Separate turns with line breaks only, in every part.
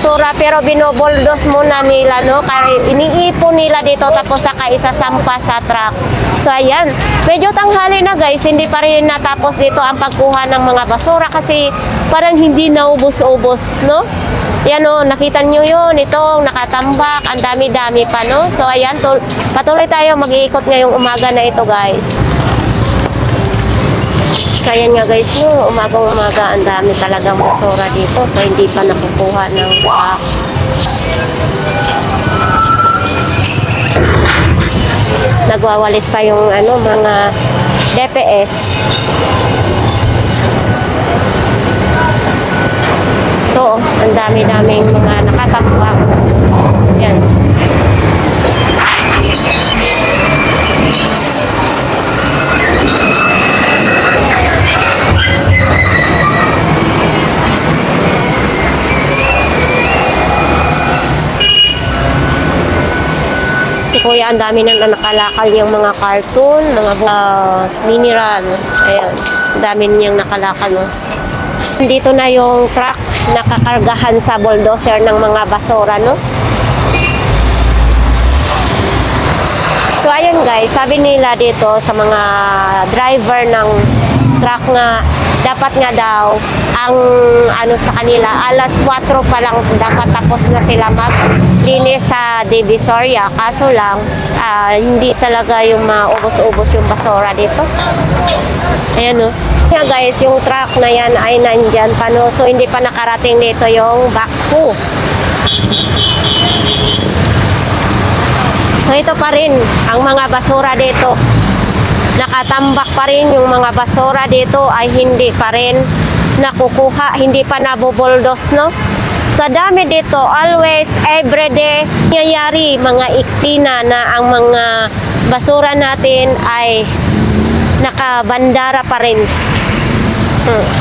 basura pero binoboldos muna nila, no? Kaya iniipon nila dito tapos saka isasampa sa truck. So ayan, medyo tanghali na guys, hindi pa rin natapos dito ang pagkuha ng mga basura kasi parang hindi naubos-ubos, no? Yan o, nakita nyo yun, itong nakatambak, ang dami-dami pa, no? So, ayan, tul- patuloy tayo mag-iikot ngayong umaga na ito, guys. So, ayan nga, guys, no, umagang-umaga, ang dami talagang basura dito. So, hindi pa nakukuha ng truck. Nagwawalis pa yung, ano, mga DPS. Ito, ang dami-daming mga nakatambak. Yan. Kuya, ang dami na nakalakal yung mga cartoon, mga uh, mineral. Ayan, ang dami niyang nakalakal. No? Dito na yung truck nakakargahan sa bulldozer ng mga basura, no? So, ayun guys, sabi nila dito sa mga driver ng truck nga, dapat nga daw, ang ano sa kanila, alas 4 pa lang dapat tapos na sila maglinis sa Divisoria. Kaso lang, ah, hindi talaga yung maubos-ubos yung basura dito. Ayan o. Kaya guys, yung truck na yan ay nandyan pa no. So hindi pa nakarating dito yung backhoe. So ito pa rin ang mga basura dito. Nakatambak pa rin yung mga basura dito ay hindi pa rin nakukuha, hindi pa nabubuldos no. Sa dami dito, always, everyday, nangyayari mga iksina na ang mga basura natin ay nakabandara pa rin. Hmm.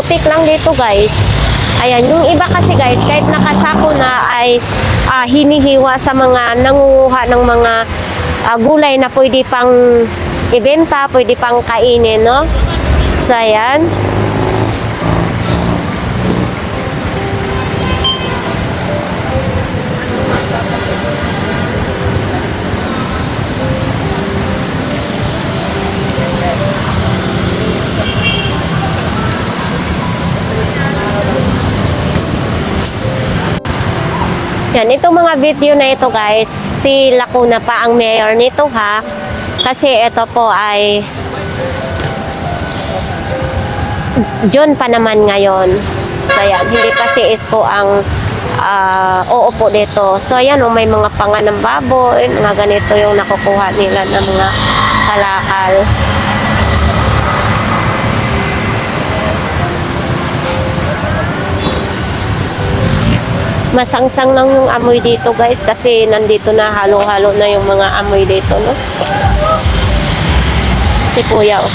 Putik lang dito guys. Ayan, yung iba kasi guys, kahit nakasako na ay ah, hinihiwa sa mga nangunguha ng mga ah, gulay na pwede pang ibenta, pwede pang kainin, no? So, ayan. Yan, itong mga video na ito guys, si Lacuna pa ang mayor nito ha. Kasi ito po ay John pa naman ngayon. So yan, hindi pa si Isko ang ah, uupo dito. So yan, oh, may mga panga ng baboy, mga ganito yung nakukuha nila ng mga kalakal. Masangsang lang yung amoy dito guys kasi nandito na halo-halo na yung mga amoy dito no si kuya oh.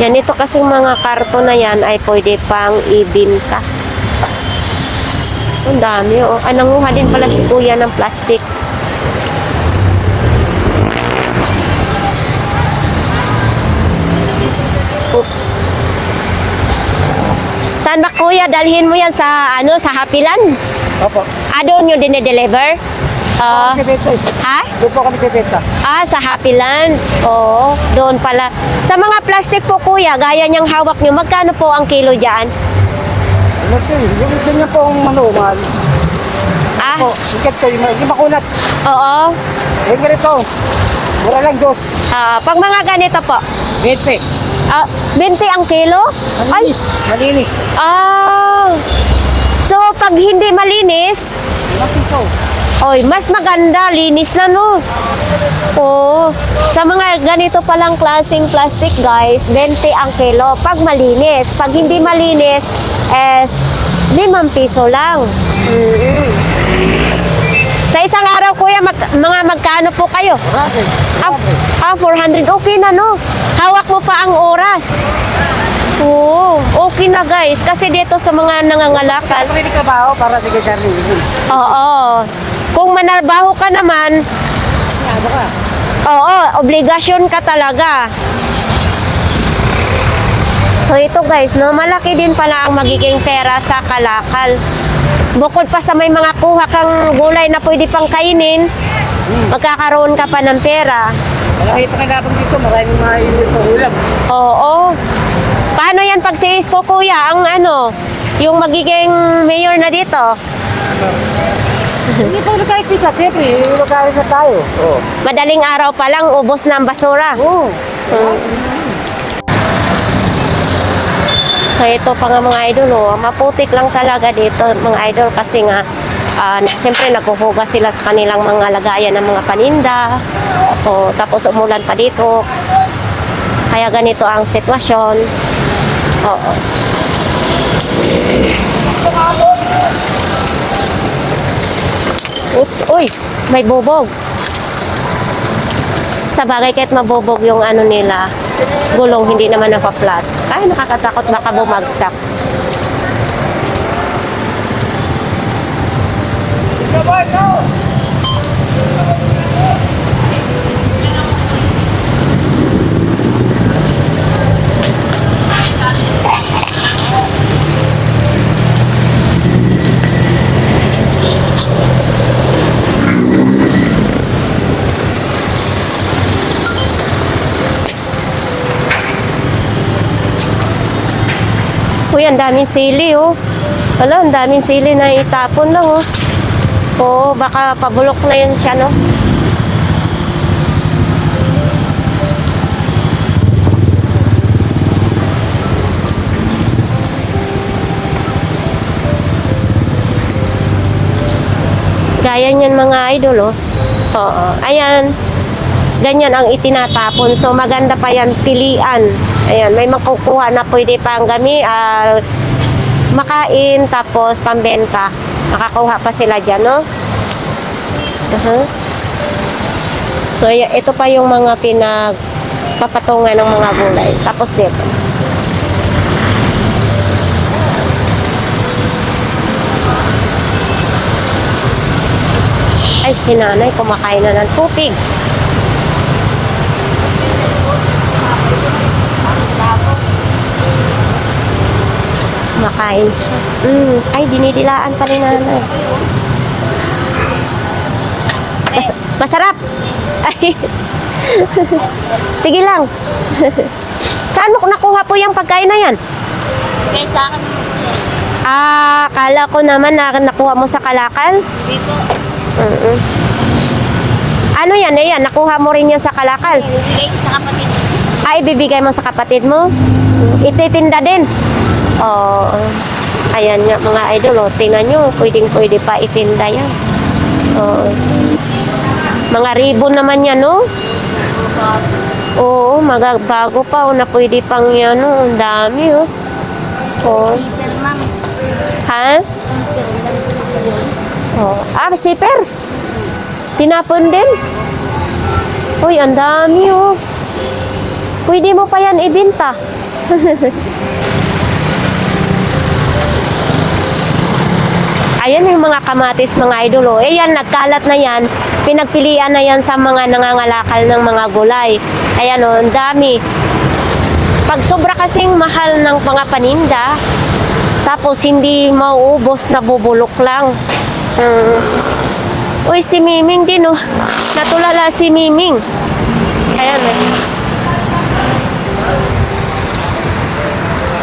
yan ito kasing mga karton na yan ay pwede pang ibinta ang dami oh. Ah, nanguha din pala si kuya ng plastic Oops. Saan ba kuya? Dalhin mo yan sa ano sa Hapilan?
Opo.
Ah, doon yung dinedeliver? Ah,
eh.
ha?
Doon po kami kibeta.
Ah, sa Happyland. Oo, doon pala. Sa mga plastic po kuya, gaya niyang hawak niyo, magkano po ang kilo diyan?
Ano po Yung ganyan po ang manuman.
Ah,
Po, ikat ko, yung yung makunat.
oo.
Yung ganito. Mura lang dos.
Ah, pag mga ganito po.
Gete.
Ah, 20 ang kilo? Ay,
Malinis. Malinis.
ah. So, pag hindi malinis,
Makito.
oy, mas maganda, linis na no. Oo. Sa mga ganito palang klaseng plastic, guys, 20 ang kilo. Pag malinis. Pag hindi malinis, es 5 piso lang. Mm. Sa isang araw, kuya, mag- mga magkano po kayo?
Grabe.
Ah, ah, 400. Okay na, no? Hawak mo pa ang oras. Oo, okay na guys. Kasi dito sa mga nangangalakal,
rin ka ba para di ka
oo. Kung manarbaho ka naman,
Ano ka?
oo, obligasyon ka talaga. So ito guys, no, malaki din pala ang magiging pera sa kalakal. Bukod pa sa may mga kuha kang gulay na pwede pang kainin, magkakaroon ka pa ng pera.
Malaki pa kagabang dito. Maraming mga inyo sa ulam.
Oo. Paano yan pag si Isko, kuya? Ang ano, yung magiging mayor na dito?
Hindi pa nagkahit pizza. Siyempre, nagkahit na tayo. Oo.
Madaling araw pa lang, ubos na ang basura.
Oo.
So ito pa nga mga idol, oh, maputik lang talaga dito mga idol kasi nga ah, siyempre naghuhugas sila sa kanilang mga lagayan ng mga paninda. O, tapos umulan pa dito. Kaya ganito ang sitwasyon. Oo. Oops, uy, may bubog. Sa bagay kahit mabubog yung ano nila, gulong hindi naman napa-flat. Ay, nakakatakot baka bumagsak. Uy, ang daming sili, oh. Wala, ang daming sili na itapon lang, oh. Oo, baka pabulok na yun siya, no? Gaya niyan mga idol, oh. Oo. Ayan. Ganyan ang itinatapon. So maganda pa yan pilian. Ayan, may makukuha na pwede pang gami, ah, makain tapos pambenta. Makakuha pa sila diyan, no? Uh-huh. So y- ito pa yung mga pinagpapatungan ng mga gulay. Tapos dito. Ay, si nanay kumakain na ng tubig. Makain siya. Mm, ay, dinidilaan pa ni nanay. Mas- masarap! Ay. Sige lang. Saan mo nakuha po yung pagkain na yan?
Kaya sa akin,
Ah, kala ko naman na nakuha mo sa kalakal.
dito,
Mm-mm. Ano yan? Ayan, nakuha mo rin yan sa kalakal.
ibigay ko sa kapatid.
Ah, ibibigay mo sa kapatid mo? Ititinda din? Oo. ayan nga mga idol, oh. tingnan nyo, pwedeng pwede pa itinda yan. Oo. Mga ribbon naman yan, no? Oo, magabago pa, oh, na pwede pang yan, oh. Ang dami, oh.
Ma'am.
Ha? Oh. Ah, zipper? Tinapon din? Uy, ang dami, oh. Pwede mo pa yan ibenta. Ayan yung mga kamatis, mga idol. Oh. Eh yan, nagkalat na yan. Pinagpilian na yan sa mga nangangalakal ng mga gulay. Ayan oh, ang dami. Pag sobra kasing mahal ng mga paninda, tapos hindi mauubos, nabubulok lang. Mm. Uy, si Miming din oh. Natulala si Miming. Ayan eh.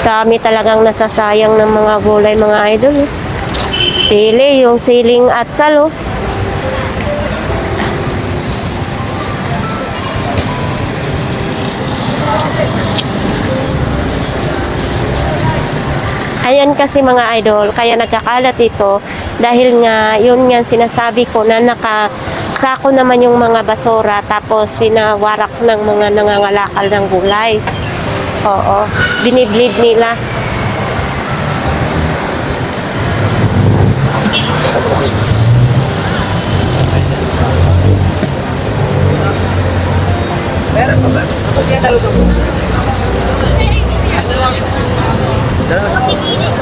Dami talagang nasasayang ng mga gulay, mga idol. eh. Sili, yung siling at salo. Ayan kasi mga idol, kaya nagkakalat ito dahil nga yun nga sinasabi ko na nakasako naman yung mga basura tapos sinawarak ng mga nangangalakal ng gulay. Oo, biniblid nila.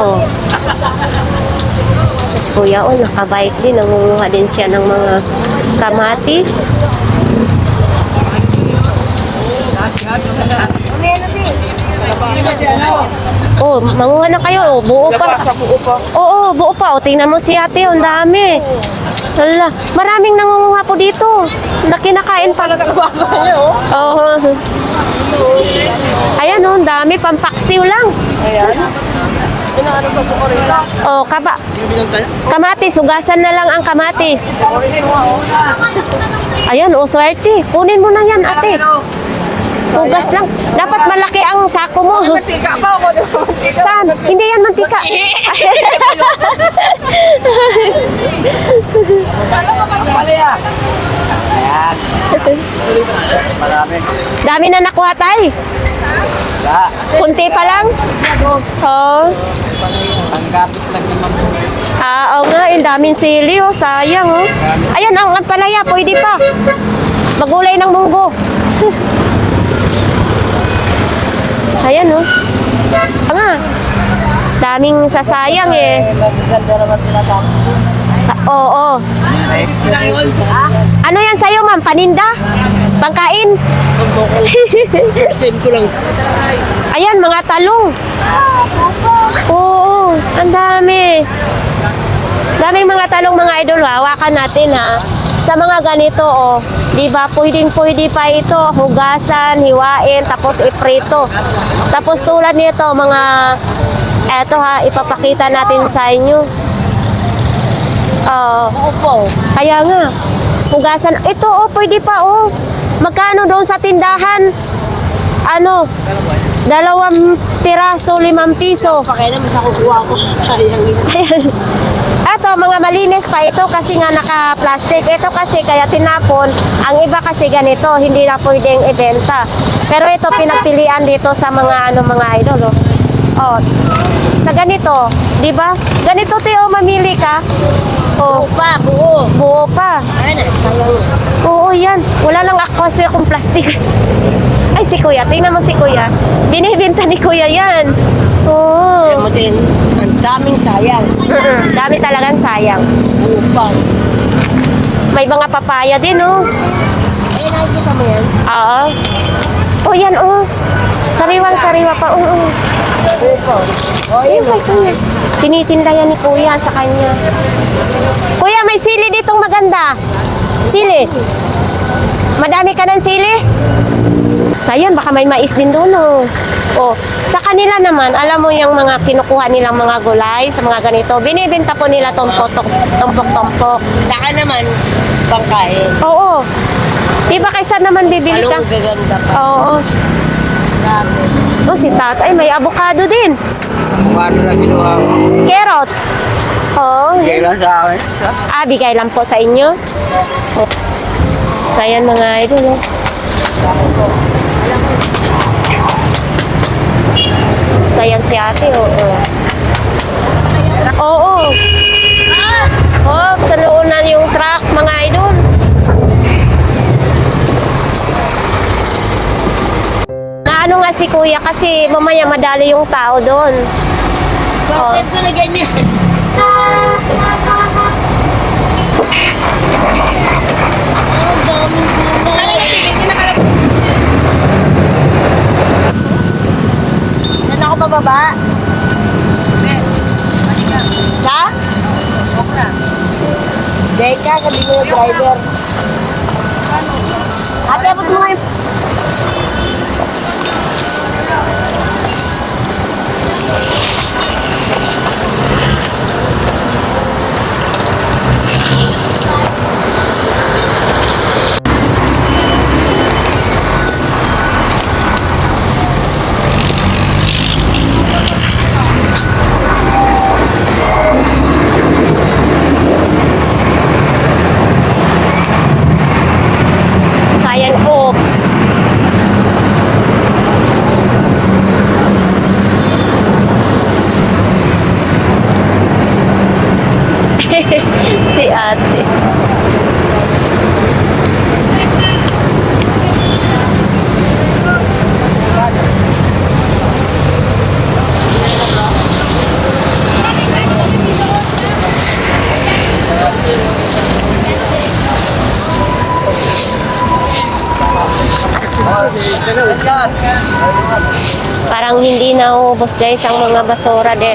Oh. Si Kuya, oh, nakabike din. Nangunguha din siya ng mga kamatis. Oh, manguha na kayo. Oh, buo pa. Oo, buo pa. O, tingnan mo si ate. oh, Ang dami. Hala, maraming nangunguha po dito. Na kinakain pa. Oo. Ayan oh, dami. Pampaksiw lang.
Ayan. Inaano ba po rin lang?
Oh, kaba. Kamatis, hugasan na lang ang kamatis.
Oh.
Ayan, oh, swerte. Kunin mo na yan, ate. Hugas lang. Dapat malaki ang sako mo.
Mantika pa ako.
Saan? Hindi yan mantika.
Palaya. Ayan. Marami.
Dami na nakuha tay.
Wala.
Kunti pa lang. Oh.
Ang gapit lang naman po.
Ah, oo nga, yung daming sili, oh. Sayang, oh. Ayan, ang ampalaya, pwede pa. Magulay ng munggo. Ayan, oh. Ah, nga. Daming sasayang, eh.
Maganda naman tinatapos.
Ah, Oo, Ano yan sa'yo, ma'am? Paninda? Pangkain?
Simple lang.
Ayan, mga talong. Oo, ang dami. Daming mga talong mga idol, hawakan natin ha. Sa mga ganito, oh, di ba, pwedeng pwede pa ito, hugasan, hiwain, tapos iprito. Tapos tulad nito, mga, eto ha, ipapakita natin sa inyo. Oo.
Opo.
Kaya nga, hugasan. Ito, oh, pwede pa, oh. Magkano doon sa tindahan? Ano? Dalawang piraso, limang piso.
Pakailan mo sa kukuha ko. Sayang yun.
Mga malinis pa ito kasi nga naka-plastic. Ito kasi kaya tinapon. Ang iba kasi ganito, hindi na pwedeng ibenta. Pero ito, pinagpilian dito sa mga ano mga idol. Oh. Oh, sa ganito, di ba? Ganito, Teo, mamili ka. Oh,
Pa, buo.
buo pa.
Ay sayang.
Oo, yan. Wala lang ako kasi akong plastic. Ay, si Kuya. Tingnan mo si Kuya. Binibenta ni Kuya yan. Oo.
mo din, ang daming sayang.
Mm-mm. Dami talagang sayang.
Upang.
May mga papaya din, oh.
Ay, nakikita mo yan?
Oo. Oh, yan, oh. Sariwang sariwa pa. Oo. Oh,
Upang. O,
Ayun, kay Kuya. Tinitinda yan ni Kuya sa kanya. Kuya, may sili ditong maganda. Sili. Madami ka ng sili? Sayang, baka may mais din doon, oh. Oh, sa kanila naman, alam mo yung mga kinukuha nilang mga gulay sa mga ganito, binibenta po nila tumpok, tumpok-tumpok.
Saka naman, pangkain.
Oo. Di ba kaysa naman bibili ka?
Anong gaganda pa?
Oo. Oh, si tatay, may avocado din.
Paano na ginawa ko?
Carrots. Oo.
Kailan sa akin?
Ah, bigay lang po sa inyo. Oh. So, ayan mga idol. Oh. So, ayan si ate. Oo. Oo. Oh, sa loonan yung truck, mga idol. Naano nga si kuya kasi mamaya madali yung tao doon. Oh.
Bakit na ganyan? Bababa? Sa? Deka, sabi yung driver. Nga yung... Parang hindi na
ubos guys ang mga basura de.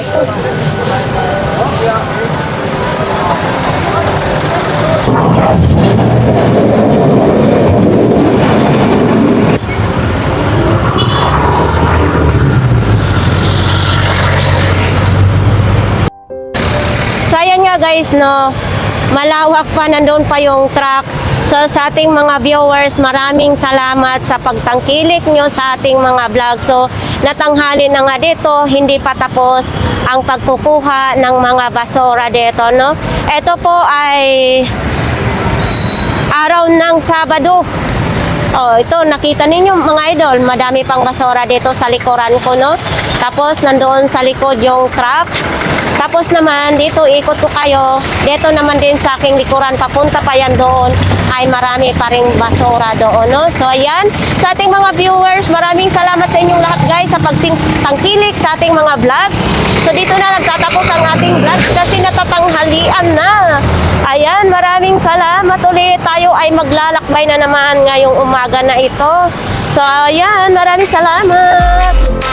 So ayan guys no, malawak pa, nandun pa yung truck. So sa ating mga viewers, maraming salamat sa pagtangkilik nyo sa ating mga vlog. So natanghali na nga dito, hindi pa tapos ang pagkukuha ng mga basura dito, no. Ito po ay araw ng Sabado. Oh, ito nakita ninyo mga idol, madami pang basura dito sa likuran ko, no? Tapos nandoon sa likod yung truck. Tapos naman dito ikot ko kayo. Dito naman din sa aking likuran papunta pa yan doon ay marami pa ring basura doon, no? So ayan, sa ating mga viewers, maraming salamat sa inyong lahat guys sa pagtangkilik sa ating mga vlogs. So dito na nagtatapos ang ating vlogs kasi natatanghalian na. Ayan, maraming salamat ulit. Tayo ay maglalakbay na naman ngayong umaga na ito. So, ayan, maraming salamat.